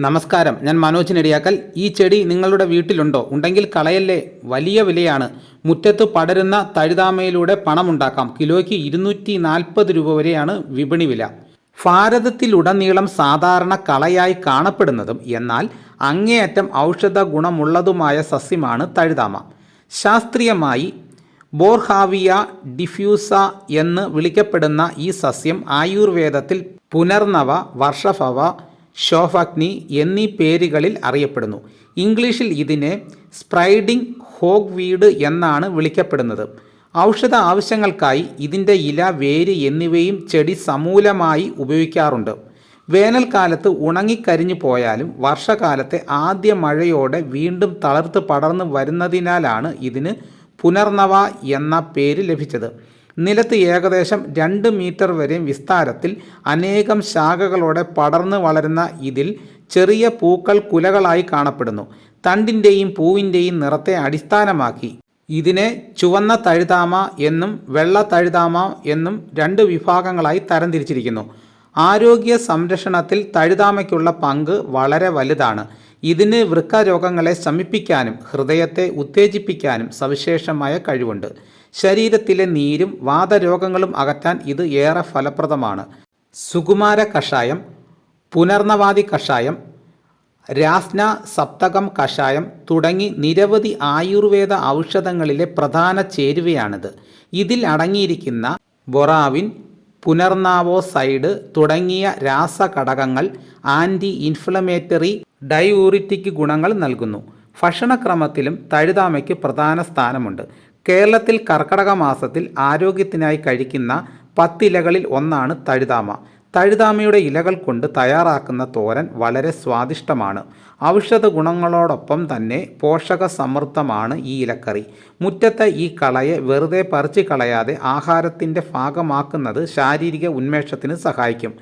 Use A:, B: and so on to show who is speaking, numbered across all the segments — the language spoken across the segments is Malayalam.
A: നമസ്കാരം. ഞാൻ മനോജ് നെടിയാക്കൽ. ഈ ചെടി നിങ്ങളുടെ വീട്ടിലുണ്ടോ? ഉണ്ടെങ്കിൽ കളയല്ലേ? വലിയ വിലയാണ്. മുറ്റത്ത് പടരുന്ന തഴുതാമയിലൂടെ പണമുണ്ടാക്കാം. കിലോയ്ക്ക് ഇരുന്നൂറ്റി നാൽപ്പത് രൂപ വരെയാണ് വിപണി വില. ഭാരതത്തിലുടനീളം സാധാരണ കളയായി കാണപ്പെടുന്നതും എന്നാൽ അങ്ങേയറ്റം ഔഷധ ഗുണമുള്ളതുമായ സസ്യമാണ് തഴുതാമ. ശാസ്ത്രീയമായി ബോർഹാവിയ ഡിഫ്യൂസ എന്ന് വിളിക്കപ്പെടുന്ന ഈ സസ്യം ആയുർവേദത്തിൽ പുനർനവ വർഷഭവ ശോഭഗ്നി എന്നീ പേരുകളിൽ അറിയപ്പെടുന്നു. ഇംഗ്ലീഷിൽ ഇതിനെ സ്പ്രൈഡിംഗ് ഹോഗ് വീട് എന്നാണ് വിളിക്കപ്പെടുന്നത്. ഔഷധ ആവശ്യങ്ങൾക്കായി ഇതിന്റെ ഇല വേര് എന്നിവയും ചെടി സമൂലമായി ഉപയോഗിക്കാറുണ്ട്. വേനൽക്കാലത്ത് ഉണങ്ങിക്കരിഞ്ഞു പോയാലും വർഷകാലത്തെ ആദ്യ മഴയോടെ വീണ്ടും തളർത്ത് പടർന്നു വരുന്നതിനാലാണ് ഇതിന് പുനർനവ എന്ന പേര് ലഭിച്ചത്. നിലത്ത് ഏകദേശം രണ്ട് മീറ്റർ വരെ വിസ്താരത്തിൽ അനേകം ശാഖകളോടെ പടർന്നു വളരുന്ന ഇതിൽ ചെറിയ പൂക്കൾ കുലകളായി കാണപ്പെടുന്നു. തണ്ടിന്റെയും പൂവിന്റെയും നിറത്തെ അടിസ്ഥാനമാക്കി. ഇതിനെ ചുവന്ന തഴുതാമ എന്നും വെള്ള തഴുതാമ എന്നും രണ്ട് വിഭാഗങ്ങളായി തരംതിരിച്ചിരിക്കുന്നു. ആരോഗ്യ സംരക്ഷണത്തിൽ തഴുതാമയ്ക്കുള്ള പങ്ക് വളരെ വലുതാണ്. ഇതിന് വൃക്ക രോഗങ്ങളെ ശമിപ്പിക്കാനും ഹൃദയത്തെ ഉത്തേജിപ്പിക്കാനും സവിശേഷമായ കഴിവുണ്ട്. ശരീരത്തിലെ നീരും വാതരോഗങ്ങളും അകറ്റാൻ ഇത് ഏറെ ഫലപ്രദമാണ്. സുകുമാര കഷായം പുനർനവാദി കഷായം രാസ്ന സപ്തകം കഷായം തുടങ്ങി നിരവധി ആയുർവേദ ഔഷധങ്ങളിലെ പ്രധാന ചേരുവയാണിത്. ഇതിൽ അടങ്ങിയിരിക്കുന്ന ബൊറാവിൻ പുനർനാവോസൈഡ് തുടങ്ങിയ രാസഘടകങ്ങൾ ആന്റി ഇൻഫ്ലമേറ്ററി ഡയൂറിറ്റിക്ക് ഗുണങ്ങൾ നൽകുന്നു. ഭക്ഷണക്രമത്തിലും തഴുതാമയ്ക്ക് പ്രധാന സ്ഥാനമുണ്ട്. കേരളത്തിൽ കർക്കടക മാസത്തിൽ ആരോഗ്യത്തിനായി കഴിക്കുന്ന പത്തിലകളിൽ ഒന്നാണ് തഴുതാമ. തഴുതാമയുടെ ഇലകൾ കൊണ്ട് തയ്യാറാക്കുന്ന തോരൻ വളരെ സ്വാദിഷ്ടമാണ്. ഔഷധ ഗുണങ്ങളോടൊപ്പം തന്നെ പോഷക സമൃദ്ധമാണ് ഈ ഇലക്കറി. മുറ്റത്തെ ഈ കളയെ വെറുതെ പറിച്ചു കളയാതെ ആഹാരത്തിന്റെ ഭാഗമാക്കുന്നത് ശാരീരിക ഉന്മേഷത്തിന് സഹായിക്കും.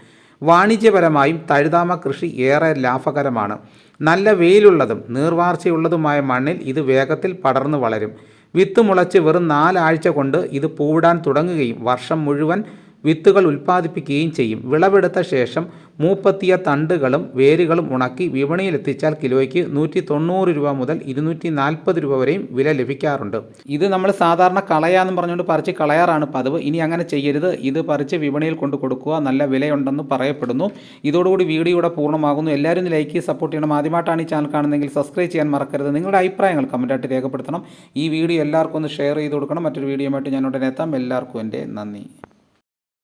A: വാണിജ്യപരമായും തഴുതാമ കൃഷി ഏറെ ലാഭകരമാണ്. നല്ല വെയിലുള്ളതും നീർവാർച്ചയുള്ളതുമായ മണ്ണിൽ ഇത് വേഗത്തിൽ പടർന്നു വളരും. വിത്ത് മുളച്ച് വെറും നാലാഴ്ച കൊണ്ട് ഇത് പൂവിടാൻ തുടങ്ങുകയും വർഷം മുഴുവൻ വിത്തുകൾ ഉൽപ്പാദിപ്പിക്കുകയും ചെയ്യും. വിളവെടുത്ത ശേഷം മൂപ്പത്തിയ തണ്ടുകളും വേരുകളും ഉണക്കി വിപണിയിലെത്തിച്ചാൽ കിലോയ്ക്ക് നൂറ്റി തൊണ്ണൂറ് രൂപ മുതൽ ഇരുന്നൂറ്റി നാൽപ്പത് രൂപ വരെയും വില ലഭിക്കാറുണ്ട്. ഇത് നമ്മൾ സാധാരണ കളയാന്ന് പറഞ്ഞുകൊണ്ട് പറിച്ച് കളയാറാണ് പതിവ്. ഇനി അങ്ങനെ ചെയ്യരുത്. ഇത് പറിച്ച് വിപണിയിൽ കൊണ്ടു കൊടുക്കുക. നല്ല വിലയുണ്ടെന്ന് പറയപ്പെടുന്നു. ഇതോടുകൂടി വീഡിയോ ഇവിടെ പൂർണമാകുന്നു. എല്ലാവരും ലൈക്ക് സപ്പോർട്ട് ചെയ്യണം. ആദ്യമായിട്ടാണ് ഈ ചാനൽ കാണുന്നതെങ്കിൽ സബ്സ്ക്രൈബ് ചെയ്യാൻ മറക്കരുത്. നിങ്ങളുടെ അഭിപ്രായങ്ങൾ കമന്റായിട്ട് രേഖപ്പെടുത്തണം. ഈ വീഡിയോ എല്ലാവർക്കും ഒന്ന് ഷെയർ ചെയ്ത് കൊടുക്കണം. മറ്റൊരു വീഡിയോ ആയിട്ട് ഞാൻ ഉടനെ എത്താം. എല്ലാവർക്കും എന്റെ നന്ദി.